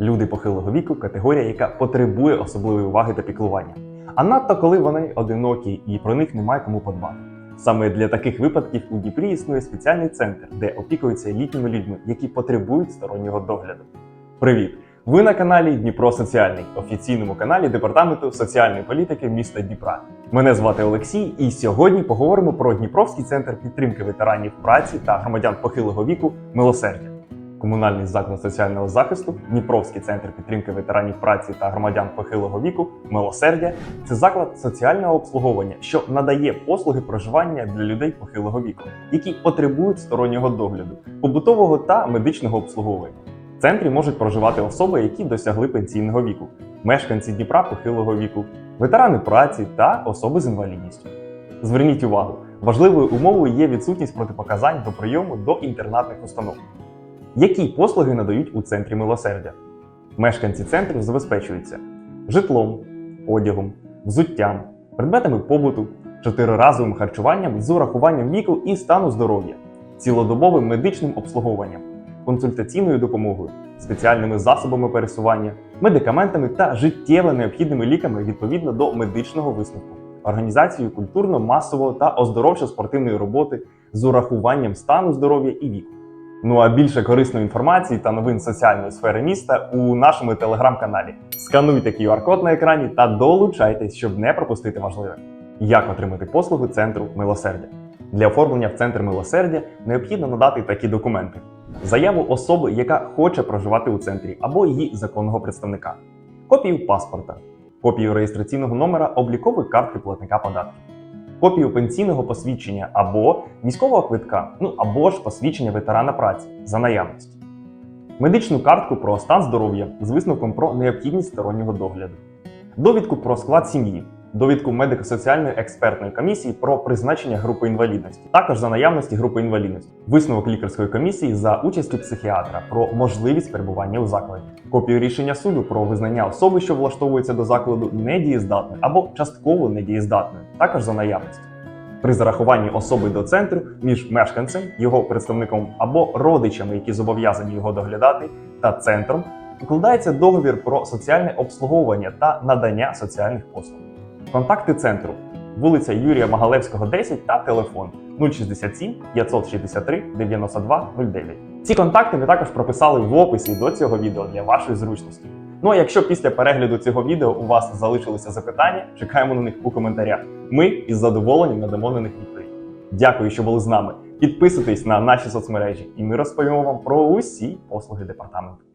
Люди похилого віку категорія, яка потребує особливої уваги та піклування. А надто коли вони одинокі і про них немає кому подбати. Саме для таких випадків у Дніпрі існує спеціальний центр, де опікуються літніми людьми, які потребують стороннього догляду. Привіт! Ви на каналі Дніпро Соціальний, офіційному каналі Департаменту соціальної політики міста Дніпра. Мене звати Олексій, і сьогодні поговоримо про Дніпровський центр підтримки ветеранів праці та громадян похилого віку Милосердя. Комунальний заклад соціального захисту, Дніпровський центр підтримки ветеранів праці та громадян похилого віку, милосердя це заклад соціального обслуговування, що надає послуги проживання для людей похилого віку, які потребують стороннього догляду, побутового та медичного обслуговування. В центрі можуть проживати особи, які досягли пенсійного віку, мешканці Дніпра похилого віку, ветерани праці та особи з інвалідністю. Зверніть увагу, важливою умовою є відсутність протипоказань до прийому до інтернатних установ. Які послуги надають у центрі милосердя? Мешканці центру забезпечуються житлом, одягом, взуттям, предметами побуту, чотириразовим харчуванням з урахуванням віку і стану здоров'я, цілодобовим медичним обслуговуванням, консультаційною допомогою, спеціальними засобами пересування, медикаментами та життєво необхідними ліками відповідно до медичного висновку, організацією культурно-масового та оздоровчо-спортивної роботи з урахуванням стану здоров'я і віку. Ну а більше корисної інформації та новин соціальної сфери міста у нашому телеграм-каналі. Скануйте QR-код на екрані та долучайтесь, щоб не пропустити важливе. Як отримати послуги центру милосердя? Для оформлення в центр милосердя необхідно надати такі документи: заяву особи, яка хоче проживати у центрі, або її законного представника, копію паспорта, копію реєстраційного номера облікової картки платника податків копію пенсійного посвідчення або військового квитка, ну або ж посвідчення ветерана праці за наявності, медичну картку про стан здоров'я з висновком про необхідність стороннього догляду, довідку про склад сім'ї, довідку медико-соціальної експертної комісії про призначення групи інвалідності, також за наявності групи інвалідності, висновок лікарської комісії за участю психіатра про можливість перебування у закладі, копію рішення суду про визнання особи, що влаштовується до закладу, недієздатною або частково недієздатною, також за наявності. При зарахуванні особи до центру між мешканцем, його представником або родичами, які зобов'язані його доглядати, та центром укладається договір про соціальне обслуговування та надання соціальних послуг. Контакти центру: вулиця Юрія Магалевського, 10 та телефон 067 563 92 09. Ці контакти ми також прописали в описі до цього відео для вашої зручності. Ну а якщо після перегляду цього відео у вас залишилися запитання, чекаємо на них у коментарях. Ми із задоволенням надамо на них відповідь. Дякую, що були з нами. Підписуйтесь на наші соцмережі, і ми розповімо вам про усі послуги департаменту.